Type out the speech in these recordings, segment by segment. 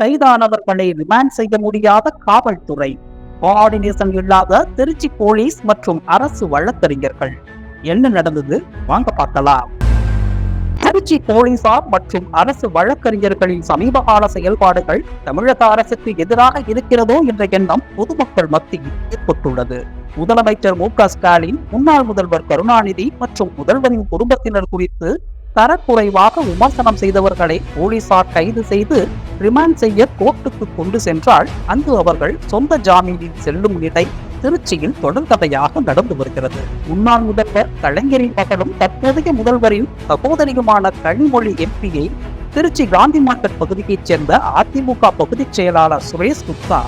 கைதானவர்களை remand செய்ய முடியாத காவல்துறை. கோஆர்டினேஷன் இல்லாத திருச்சி போலீஸ் மற்றும் அரசு வழக்கறிஞர்கள். என்ன நடந்தது? வாங்க பார்க்கலாம். திருச்சி போலீசார் மற்றும் அரசு வழக்கறிஞர்களின் சமீபகால செயல்பாடுகள் தமிழக அரசுக்கு எதிராக இருக்கிறதோ என்ற எண்ணம் பொதுமக்கள் மத்தியில் ஏற்பட்டுள்ளது. முதலமைச்சர் மு க ஸ்டாலின் முன்னாள் முதல்வர் கருணாநிதி மற்றும் முதல்வரின் குடும்பத்தினர் குறித்து தரக்குறைவாக விமர்சனம் செய்தவர்களை போலீசார் கைது செய்து ரிமாண்ட் செய்ய கோர்ட்டுக்கு கொண்டு சென்றால் அங்கு அவர்கள் சொந்த ஜாமீனில் செல்லும் நிலை திருச்சியில் தொடர்கதையாக நடந்து வருகிறது. முன்னாள் முதல்வர் கலைஞரின் மகளும் தற்போதைய முதல்வரின் சகோதரியுமான கனிமொழி எம்பியை திருச்சி காந்தி மார்க்கெட் பகுதியைச் சேர்ந்த அதிமுக பகுதிச் செயலாளர் சுரேஷ் குப்தா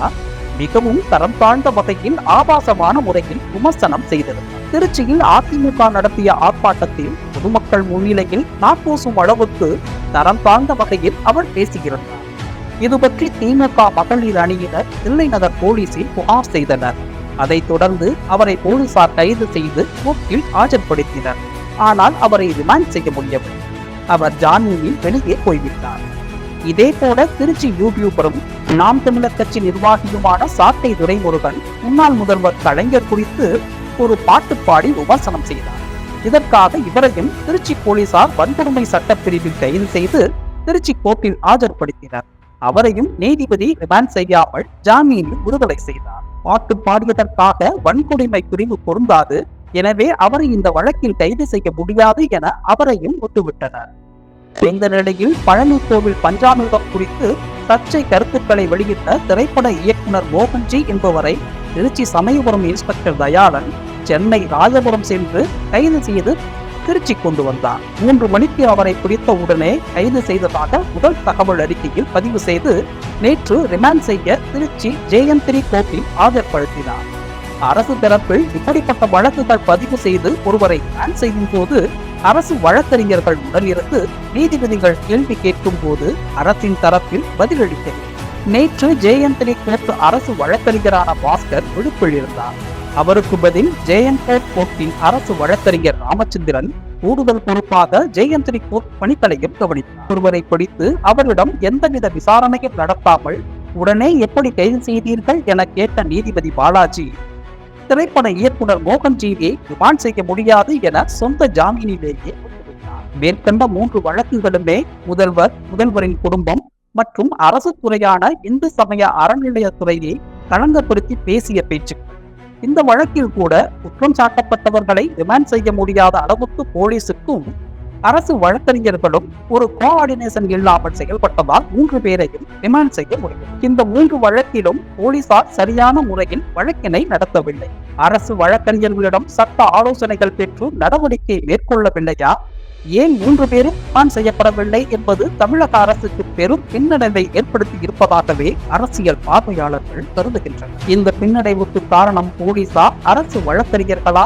மிகவும் தரம் தாழ்ந்த வகையில் ஆபாசமான முறையில் விமர்சனம் செய்தது. திருச்சியில் அதிமுக நடத்திய ஆர்ப்பாட்டத்தில் பொதுமக்கள் முன்னிலையில் நாக்கூசும் அளவுக்கு தரம் தாழ்ந்த வகையில் அவர் பேசியிருந்தார் இது பற்றி திமுக மகளிர் அணியினர் தில்லை நகர் போலீசில் புகார் செய்தனர். அதைத் தொடர்ந்து அவரை போலீசார் கைது செய்து கோர்ட்டில் ஆஜர்படுத்தினர். ஆனால் அவரை ரிமாண்ட் செய்ய முடியவில்லை. அவர் ஜாமீனில் வெளியே போய்விட்டார். இதே போல திருச்சி யூடியூபரும் நாம் தமிழர் கட்சி நிர்வாகியுமான சாட்டை துரைமுருகன் முன்னாள் முதல்வர் கலைஞர் குறித்து ஒரு பாட்டு பாடி விமர்சனம் செய்தார். இதற்காக இவரையும் திருச்சி போலீசார் வன்கொடுமை சட்டப்பிரிவில் கைது செய்து திருச்சி கோர்ட்டில் ஆஜர்படுத்தினர். அவரையும் நீதிபதி ரிமாண்ட் செய்யாமல் ஜாமீனில் விடுதலை செய்தார். பாட்டு பாடியதற்காக வன்கொடுமை பிரிவு பொருந்தாது. எனவே அவரை இந்த வழக்கில் கைது செய்ய முடியாது என அவரையும் ஒட்டுவிட்டனர் இந்த நிலையில் பழனி கோவில் பஞ்சாமிர்தம் குறித்து சர்ச்சை கருத்துக்களை வெளியிட்ட திரைப்பட இயக்குனர் மோகன்ஜி என்பவரை திருச்சி சமயபுரம் இன்ஸ்பெக்டர் தயாளன் சென்னை ராஜபுரம் சென்று கைது செய்து திருச்சி கொண்டு வந்தார் மூன்று மணிக்கு அவரை பிடித்த உடனே கைது செய்ததாக முதல் தகவல் அறிக்கையில் பதிவு செய்து நேற்று ரிமாண்ட் செய்ய திருச்சி ஜேஎன் கோர்ட்டில் ஆஜர்படுத்தினார். அரசு தரப்பில் இப்படிப்பட்ட வழக்குகள் பதிவு செய்து ஒருவரை ரிமாண்ட் செய்யும் போது அரசு வழக்கறிஞர்கள் உடனிருந்து நீதிபதிகள் கேள்வி கேட்கும் போது அரசின் தரப்பில் பதிலளிக்கவில்லை நேற்று ஜேஎன் கோர்ட் அரசு வழக்கறிஞரான பாஸ்கர் விடுப்பில் இருந்தார். அவருக்கு பதில் ஜேஎன் கோர்ட் கோர்ட்டின் அரசு வழக்கறிஞர் ராமச்சந்திரன் கூடுதல் பொறுப்பாக ஜெயந்திரி கோர்ட் பணிகளையும் கவனித்தார். ஒருவரை பிடித்து அவரிடம் எந்தவித விசாரணையும் நடத்தாமல் உடனே எப்படி கைது செய்தீர்கள் என கேட்ட நீதிபதி பாலாஜி திரைப்பட இயக்குனர் மோகன்ஜியை ரிமாண்ட் செய்ய முடியாது என சொந்த ஜாமீனிலேயே மேற்கண்ட மூன்று வழக்குகளுமே முதல்வர் முதல்வரின் குடும்பம் மற்றும் அரசு துறையான இந்து சமய அறநிலையத்துறையை களங்கப்படுத்தி பேசிய பேச்சு. இந்த வழக்கில் கூட குற்றம் சாட்டப்பட்டவர்களை ரிமாண்ட் செய்ய முடியாத அளவுக்கு போலீசுக்கும் அரசு வழக்கறிஞர்களும் ஒரு கோஆர்டினேஷன் இல்லாமல் செயல்பட்டதால் மூன்று பேரையும் ரிமாண்ட் செய்ய முடியும். இந்த மூன்று வழக்கிலும் போலீசார் சரியான முறையில் வழக்கினை நடத்தவில்லை. அரசு வழக்கறிஞர்களிடம் சட்ட ஆலோசனைகள் பெற்று நடவடிக்கை மேற்கொள்ளவில்லையா? ஏன் மூன்று பேரும் தான் செய்யப்படவில்லை என்பது தமிழக அரசுக்கு பெரும் பின்னடைவை ஏற்படுத்தி இருப்பதாகவே அரசியல் பார்வையாளர்கள் கருதுகின்றனர். இந்த பின்னடைவுக்கு காரணம் போலீசா அரசு வழக்கறிஞர்களா?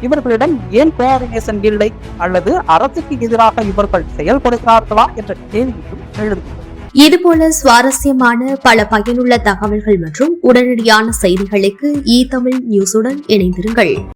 இவர்களிடம் ஏன் கோஆர்டினேஷன் இல்லை? அல்லது அரசுக்கு எதிராக இவர்கள் செயல்படுகிறார்களா என்ற கேள்வியும் எழுந்துள்ளது. இதுபோல சுவாரஸ்யமான பல பயனுள்ள தகவல்கள் மற்றும் உடனடியான செய்திகளுக்கு இ தமிழ் நியூஸுடன் இணைந்திருங்கள்.